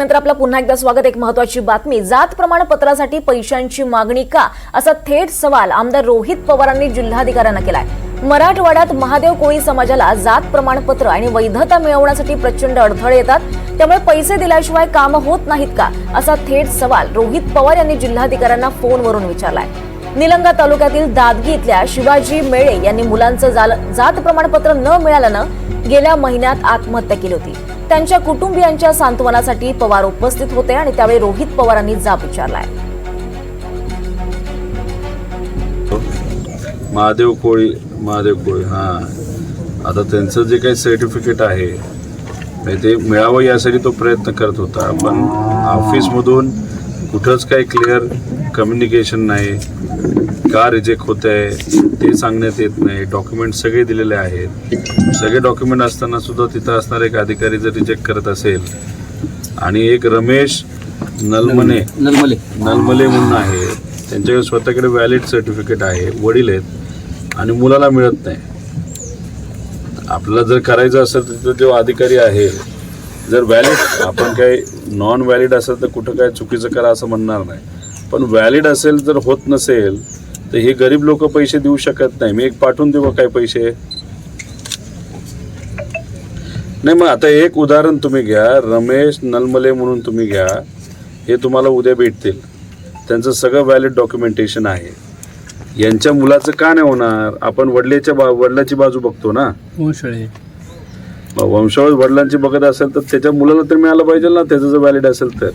नंतर आपलं पुन्हा एकदा स्वागत एक महत्वाची बातमी. जात प्रमाणपत्रासाठी पैशांची मागणी का? असा थेट सवाल आमदार रोहित पवारांनी जिल्हाधिकाऱ्यांना केलाय. मराठवाड्यात महादेव कोळी समाजाला जात प्रमाणपत्र आणि वैधता मिळवण्यासाठी प्रचंड अडथळे येतात. त्यामुळे पैसे दिल्याशिवाय कामं होत नाहीत का? असा थेट सवाल रोहित पवार यांनी जिल्हाधिकाऱ्यांना फोनवरून विचारलाय. निलंगा तालुक्यातील दादगी इथल्या शिवाजी मेळे यांनी मुलांचं जात प्रमाणपत्र न मिळाल्यानं गेल्या महिन्यात आत्महत्या केली होती. त्यांच्या कुटुंबियांच्या सांत्वनासाठी पवार उपस्थित होते आणि त्यावेळी रोहित पवारांनी जाब विचारलाय. महादेव कोळी महादेव कोळी हां. आता त्यांचं जे काही सर्टिफिकेट आहे ते मिळावं यासाठी तो प्रयत्न करत होता. पण ऑफिसमधून कुठंच काही क्लिअर कम्युनिकेशन नाही का रिजेक्ट होत आहे ते सांगण्यात येत नाही. डॉक्युमेंट सगळे दिलेले आहेत. सगळे डॉक्युमेंट असताना सुद्धा तिथं असणारा एक अधिकारी जर रिजेक्ट करत असेल आणि एक रमेश नलमने नलमले. नलमले म्हणून आहे त्यांच्याकडे स्वतःकडे व्हॅलिड सर्टिफिकेट आहे वडील आहेत आणि मुलाला मिळत नाही. आपल्याला जर करायचं असेल तर तिथं जो अधिकारी आहे जर व्हॅलिड आपण काही नॉन व्हॅलिड असेल तर कुठं काय चुकीचं करा असं म्हणणार नाही. पण व्हॅलिड असेल जर होत नसेल तर हे गरीब लोक पैसे देऊ शकत नाही. मी एक पाठवून देऊ काय पैसे? नाही मग आता एक उदाहरण तुम्ही घ्या. रमेश नलमले म्हणून तुम्ही घ्या. हे तुम्हाला उद्या भेटतील. त्यांचं सगळं व्हॅलिड डॉक्युमेंटेशन आहे. यांच्या मुलाचं का नाही होणार? आपण वडिलेच्या बा वडिलाची बाजू बघतो ना. वंशावळ वडिलांची बघत असेल तर त्याच्या मुलाला तर मिळालं पाहिजे ना त्याचं जर व्हॅलिड असेल तर.